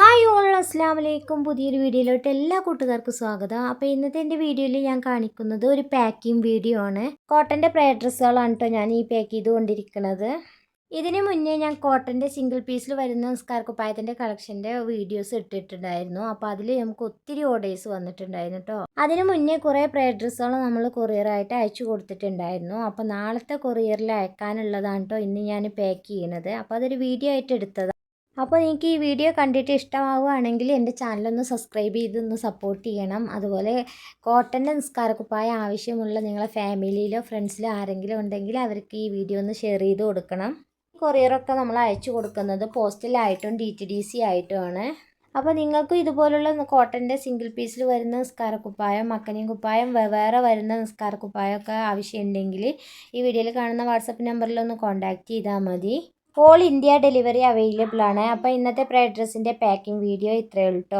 Hi all അസ്സാം വലൈക്കും പുതിയൊരു വീഡിയോയിലോട്ട് എല്ലാ കൂട്ടുകാർക്കും സ്വാഗതം. അപ്പോൾ ഇന്നത്തെ എന്റെ വീഡിയോയിൽ ഞാൻ കാണിക്കുന്നത് ഒരു പാക്കിംഗ് വീഡിയോ ആണ്. കോട്ടന്റെ പ്രേ ഡ്രസ്സുകളാണ് കേട്ടോ ഞാൻ ഈ പാക്ക് ചെയ്തുകൊണ്ടിരിക്കുന്നത്. ഇതിന് മുന്നേ ഞാൻ കോട്ടന്റെ സിംഗിൾ പീസിൽ വരുന്ന നിസ്കാർ കുപ്പായത്തിന്റെ കളക്ഷന്റെ വീഡിയോസ് ഇട്ടിട്ടുണ്ടായിരുന്നു. അപ്പോൾ അതിൽ നമുക്ക് ഒത്തിരി ഓർഡേഴ്സ് വന്നിട്ടുണ്ടായിരുന്നു കേട്ടോ അതിന് മുന്നേ കുറേ പ്രേ ഡ്രസ്സുകൾ നമ്മൾ കൊറിയറായിട്ട് അയച്ചു കൊടുത്തിട്ടുണ്ടായിരുന്നു. അപ്പോൾ നാളത്തെ കൊറിയറിൽ അയക്കാനുള്ളതാണ് കേട്ടോ ഇന്ന് ഞാൻ പാക്ക് ചെയ്യുന്നത്. അപ്പോൾ അതൊരു വീഡിയോ ആയിട്ട് എടുത്തതാണ് അപ്പോൾ നിങ്ങൾക്ക് ഈ വീഡിയോ കണ്ടിട്ട് ഇഷ്ടമാവുകയാണെങ്കിൽ എന്റെ ചാനലൊന്ന് സബ്സ്ക്രൈബ് ചെയ്തൊന്ന് സപ്പോർട്ട് ചെയ്യണം. അതുപോലെ കോട്ടന്റെ നിസ്കാരക്കുപ്പായ ആവശ്യമുള്ള നിങ്ങളെ ഫാമിലിയിലോ ഫ്രണ്ട്സിലോ ആരെങ്കിലും ഉണ്ടെങ്കിൽ അവർക്ക് ഈ വീഡിയോ ഒന്ന് ഷെയർ ചെയ്ത് കൊടുക്കണം. കൊറിയറൊക്കെ നമ്മൾ അയച്ചു കൊടുക്കുന്നത് പോസ്റ്റലായിട്ടും ഡി ടി ഡി സി ആയിട്ടുമാണ് അപ്പോൾ നിങ്ങൾക്കും ഇതുപോലുള്ള കോട്ടന്റെ സിംഗിൾ പീസിൽ വരുന്ന നിസ്കാര കുപ്പായം മക്കനിയും കുപ്പായം വേറെ വരുന്ന നിസ്കാര കുപ്പായമൊക്കെ ആവശ്യമുണ്ടെങ്കിൽ ഈ വീഡിയോയിൽ കാണുന്ന വാട്സപ്പ് നമ്പറിലൊന്ന് കോൺടാക്റ്റ് ചെയ്താൽ മതി. ഓൾ ഇന്ത്യ ഡെലിവറി അവൈലബിൾ ആണ്. അപ്പോൾ ഇന്നത്തെ പ്രൈഡ് ഡ്രസ്സിന്റെ പാക്കിംഗ് വീഡിയോ ഇത്രയേ ഉള്ളൂ കേട്ടോ